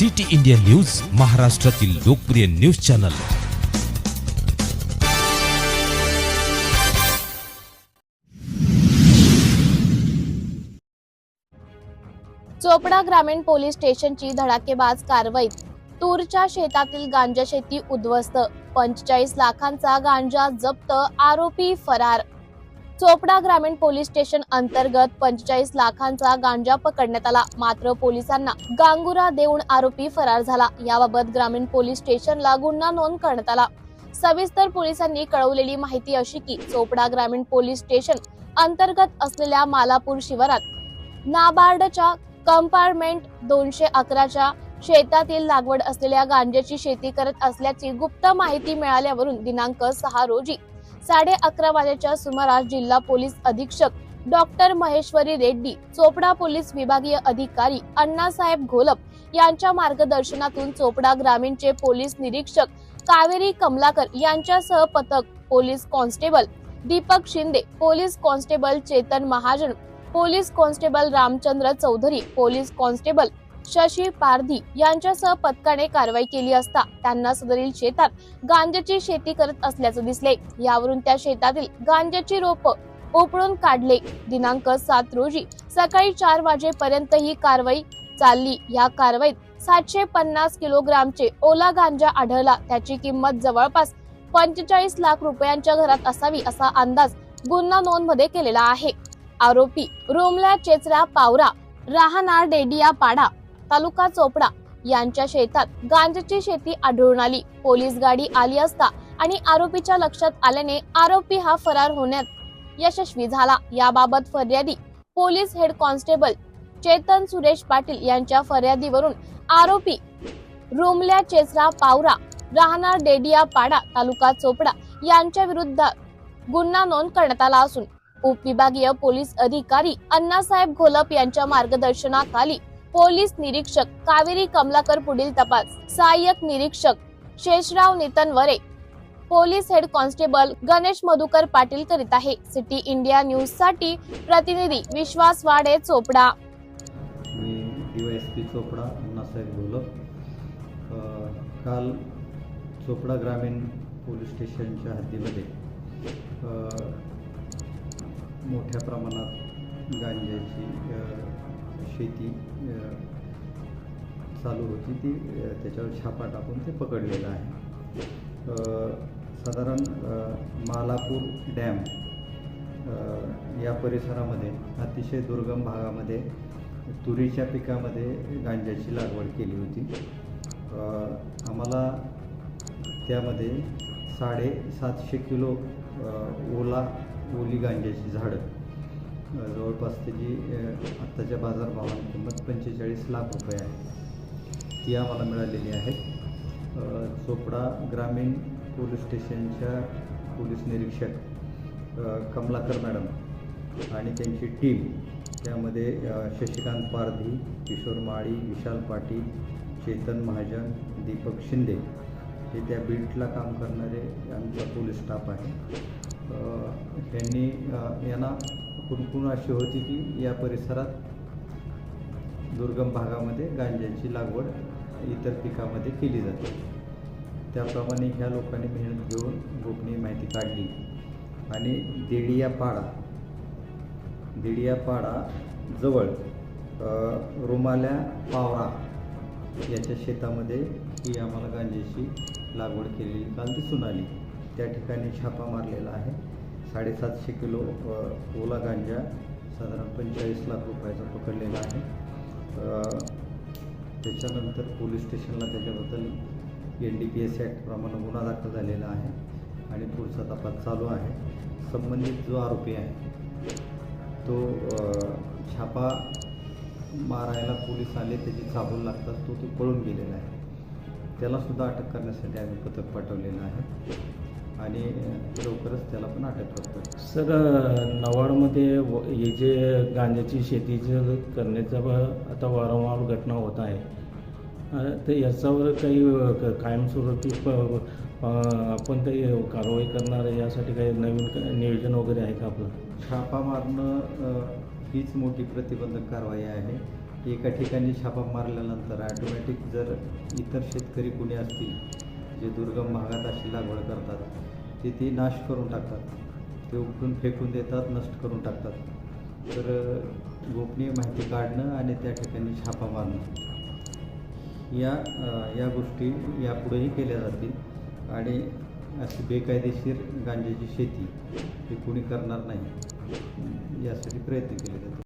City India news महाराष्ट्रातील लोकप्रिय news channel. Chopra ग्रामीण पोलीस स्टेशनची धडाकेबाज कारवाईत तूरच्या शेतातील गांजा शेती उद्ध्वस्त. पंचेचाळीस लाखांचा गांजा जप्त आरोपी फरार. चोपडा ग्रामीण पोलीस स्टेशन अंतर्गत पंचेचाळीस लाखांचा गांजा पकडण्यात आला. मात्र पोलिसांना गांगुरा देऊन आरोपी फरार झाला. याबाबत ग्रामीण पोलीस स्टेशनला गुन्हा नोंद करण्यात आला. सविस्तर पोलिसांनी कळवलेली माहिती अशी की चोपडा ग्रामीण पोलीस स्टेशन अंतर्गत असलेल्या मालापूर शिवारात नाबार्डच्या कंपार्टमेंट दोनशे अकराच्या शेतातील लागवड असलेल्या गांजाची शेती करत असल्याची गुप्त माहिती मिळाल्यावरून दिनांक सहा रोजी साडे अकरा वाजेच्या सुमारास जिल्हा पोलीस अधीक्षक डॉक्टर महेश्वरी रेड्डी चोपडा पोलीस विभागीय अधिकारी अण्णासाहेब घोलप यांच्या मार्गदर्शनातून चोपडा ग्रामीणचे पोलीस निरीक्षक कावेरी कमलाकर यांच्यासह पथक police constable Deepak Shinde police constable Chetan Mahajan police constable Ramchandra Chaudhari police constable Shashi Pardhi यांच्यासह पथकाने कारवाई केली असता त्यांना सदरील शेतात गांजाची शेती करत असल्याचं दिसले. यावरून त्या शेतातील गांजाची रोप उपळून काढले. दिनांक सात रोजी सकाळी चार वाजेपर्यंत ही कारवाई चालली. या कारवाईत सातशे पन्नास किलोग्रामचे ओला गांजा आढळला. त्याची किंमत जवळपास पंचेचाळीस लाख रुपयांच्या घरात असावी असा अंदाज गुन्हा नोंदमध्ये केलेला आहे. आरोपी रोमला चेचरा पावरा राहणार डेडिया पाडा तालुका चोपडा यांच्या शेतात गांजाची शेती आढळून आली. पोलीस गाडी आली असता आणि आरोपीच्या लक्षात आल्याने आरोपी हा फरार होण्यात यशस्वी झाला. याबाबत फर्यादी police head constable Chetan Suresh Patil यांच्या फर्यादीवरून आरोपी रोमल्या चेचरा पावरा राहणार डेडिया पाडा तालुका चोपडा यांच्या विरुद्ध गुन्हा नोंद करण्यात आला असून उपविभागीय पोलीस अधिकारी अण्णासाहेब घोलप यांच्या मार्गदर्शनाखाली पोलीस निरीक्षक कावेरी कमलाकर पुढील तपास. सहाय्यक निरीक्षक Shesharao Nitan Ware. Police head constable Ganesh Madhukar Patil करीत आहे. सिटी इंडिया न्यूजसाठी प्रतिनिधी विश्वास वाडे चोपडा. मी चोपडा अण्णासाहेब घोलप काल चोपडा ग्रामीण पोलीस स्टेशनच्या हद्दीमध्ये मोठ्या प्रमाणात गांजाची शेती चालू होती ती त्याच्यावर छापा टाकून ते पकडलेलं आहे. साधारण मालापूर डॅम या परिसरामध्ये अतिशय दुर्गम भागामध्ये तुरीच्या पिकामध्ये गांजाची लागवड केली होती. आम्हाला त्यामध्ये साडेसातशे किलो ओला ओली गांजाची झाडं जवळपास त्याची आत्ताच्या बाजारभावाने किंमत पंचेचाळीस लाख रुपये आहे. ती आम्हाला मिळालेली आहे. चोपडा ग्रामीण पोलीस स्टेशनच्या पोलीस निरीक्षक कमलाकर मॅडम आणि त्यांची टीम त्यामध्ये शशिकांत पारधी किशोर माळी विशाल पाटील चेतन महाजन दीपक शिंदे हे त्या बीटला काम करणारे आमचा पोलीस स्टाफ आहे त्यांनी यांना कुणकुण अशी होती की या परिसरात दुर्गम भागामध्ये गांज्याची लागवड इतर पिकामध्ये केली जाते. त्याप्रमाणे ह्या लोकांनी मेहनत घेऊन गोपनीय माहिती काढली. आणि देडिया पाडा देडिया पाडा जवळ रुमाल्या पावरा याच्या शेतामध्ये ही आम्हाला गांजेची लागवड केलेली काल दिसून आली. त्या ठिकाणी छापा मारलेला आहे. साडेसातशे किलो ओला गांजा साधारण पंचेचाळीस लाख रुपयाचा पकडलेला आहे. त्याच्यानंतर पोलीस स्टेशनला त्याच्याबद्दल एन डी पी एस ॲक्टप्रमाणे गुन्हा दाखल झालेला आहे आणि पुढचा तपास चालू आहे. संबंधित जो आरोपी आहे तो छापा मारायला पोलीस आले त्याची चाबूल लागतात तो तो पळून गेलेला आहे. त्यालासुद्धा अटक करण्यासाठी आम्ही पथक पाठवलेलं आहे. आणि लवकरच त्याला पण अटक करतो सर नवाडमध्ये हे जे गांजाची शेतीचं करण्याचा आता वारंवार घटना होत आहे तर याच्यावर काही कायमस्वरूपी आपण काही कारवाई करणार यासाठी काही नवीन नियोजन वगैरे आहे का आपलं? छापा मारणं हीच मोठी प्रतिबंधक कारवाई आहे. एका ठिकाणी छापा मारल्यानंतर ॲटोमॅटिक जर इतर शेतकरी कुणी असतील जे दुर्गम भागात अशी लागवड करतात ते ती नाश करून टाकतात. ते उपटून फेकून देतात नष्ट करून टाकतात. तर गोपनीय माहिती काढणं आणि त्या ठिकाणी छापा मारणं. या या गोष्टी यापुढेही केल्या जातील आणि अशी बेकायदेशीर गांजेची शेती ही कोणी करणार नाही यासाठी प्रयत्न केले जातात